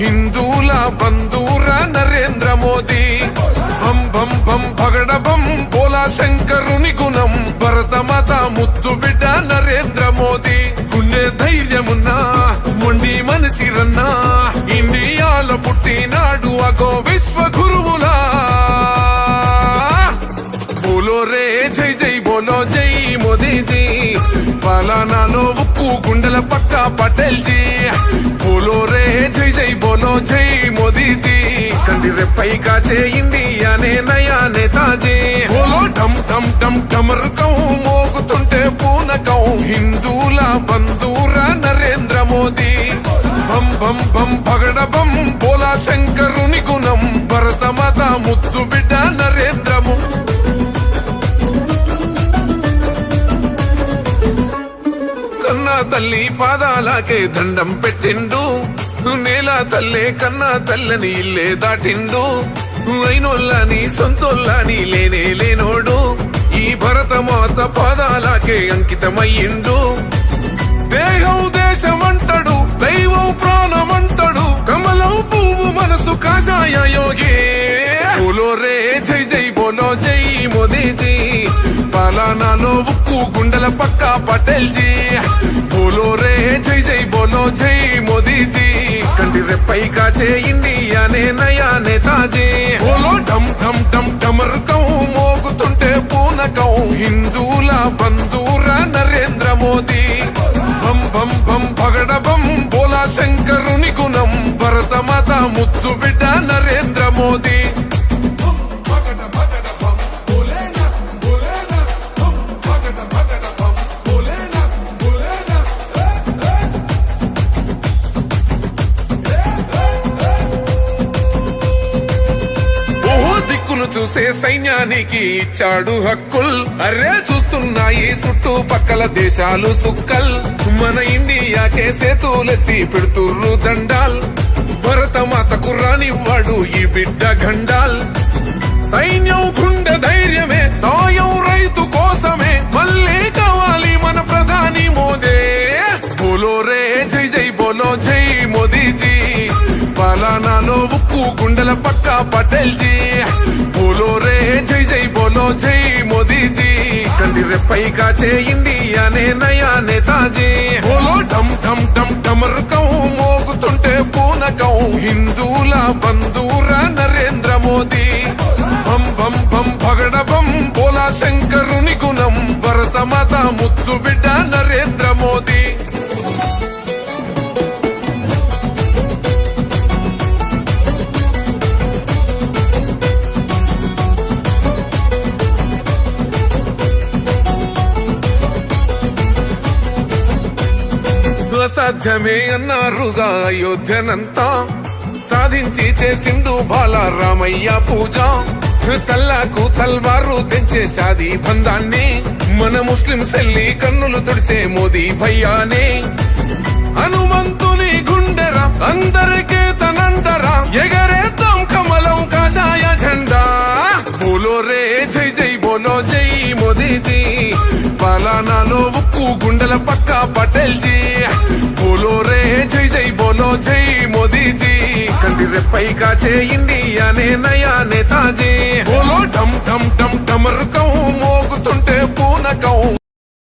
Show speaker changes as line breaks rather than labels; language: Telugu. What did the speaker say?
హిందూల బంధూర నరేంద్ర మోదీ. బం బం బం పగడ బం బోలా శంకరుని గుణం. భరతమాత ముద్దు బిడ్డ నరేంద్ర మోదీ. గుండె ధైర్యమున్నా మొండి మనసిరన్నా. ఇండియాల పుట్టినాడు అగో విశ్వ గురువులా బోలో రే జై జై బోలో జై మోదీజీ. పలానాలో ఉక్కు గుండెల పక్క పటేల్జీ. జై మోదీజీ. కండి రెప్పై కాచే ఇండియానే నయా నేతాజీ బోలో ఢమ్ ఢమ్ ఢమ్ ఢమరుకం మోగుతుంటే పూనకం హిందూల బంధూర నరేంద్ర మోదీ. బం బం బం పగడ బం బోలా శంకరుని గుణం. భరతమాత ముద్దు బిడ్డ నరేంద్రము కన్నా తల్లి పాదాలకే దండం పెట్టిండు. నేల తల్లే కన్నా తల్లని ఇల్లే దాటిండు. అయినోళ్ళని సొంతోళ్ళని లేనే లేనోడు. ఈ భరతమాత పాదాలకే అంకితమయ్యిండు. దేహం దేశం అంటాడు దైవం ప్రాణం అంటాడు కమలం పువ్వు మనసు కాషాయ యోగే. బోలో రే జై జై బోలో జై మోదీజీ. పలానాలో ఉక్కు గుండెల రెప్పై కాచే ఇండియానే నయా నేతాజీ ఓలో డమ్ డమ్ డమ్ డమరుకం మోగుతుంటే పూనకం. హిందూల బంధూర నరేంద్ర మోదీ. బం బం బం భగడ బం బోలా శంకరుని గుణం. భరత మాత ముద్దు బిడ్డ ఓహో చూసే సైన్యానికి ఇచ్చాడు హక్కుల్. అరే చూస్తున్నాయి చుట్టూ పక్కల దేశాలు సుక్కల్. మన ఇండియాకే సేతులెత్తి పెడుతుర్రు దండాల్. భరత మాత కుర్రానివ్వాడు ఈ బిడ్డ గండాల్ సైన్యం గుండె ధైర్యమే సాయం రైతు కోసమే. మళ్ళీ కావాలి మన ప్రధాని మోదే. బోలో రే జై జై బోలో జై మోదీజీ. పలానాలో ఉక్కు గుండెల పక్క పటేల్ జీ బోలో రే జై జై బోలో జై మోదీజీ. కండి రెప్పై కాచే ఇండియానే నయా నేతాజీ బోలో డమ్ డమ్ డమ్ డమరుకం మోగుతుంటే పూనకం హిందూల బంధూర నరేంద్ర మోదీ. బం బం బం భగడ బం బోలా శంకరుని గుణం భరతమాత ముద్దు బిడ్డ అసాధ్యమే అన్నారుగా అయోధ్యనంతా. సాధించి చేసిండు బాలరామయ్య పూజ. తల్లాకు తల్వారు తెంచే షాదీ బంధాన్ని. మన ముస్లిం సెల్లి కన్నులు తుడిసే మోదీ భయ్యానే. హనుమంతుని గుండెరా అందరు మలానాలో నోవుకు గుండెల పక్క పటేల్జీ. బోలో రే జై జై బోలో జై మోదీజీ. కంటి రెప్పై కాచే అనే నయా నేతాజీ. బోలో ఢమ్ ఢమ్ ఢమ్ ఢమరుకం మోగుతుంటే పూనకం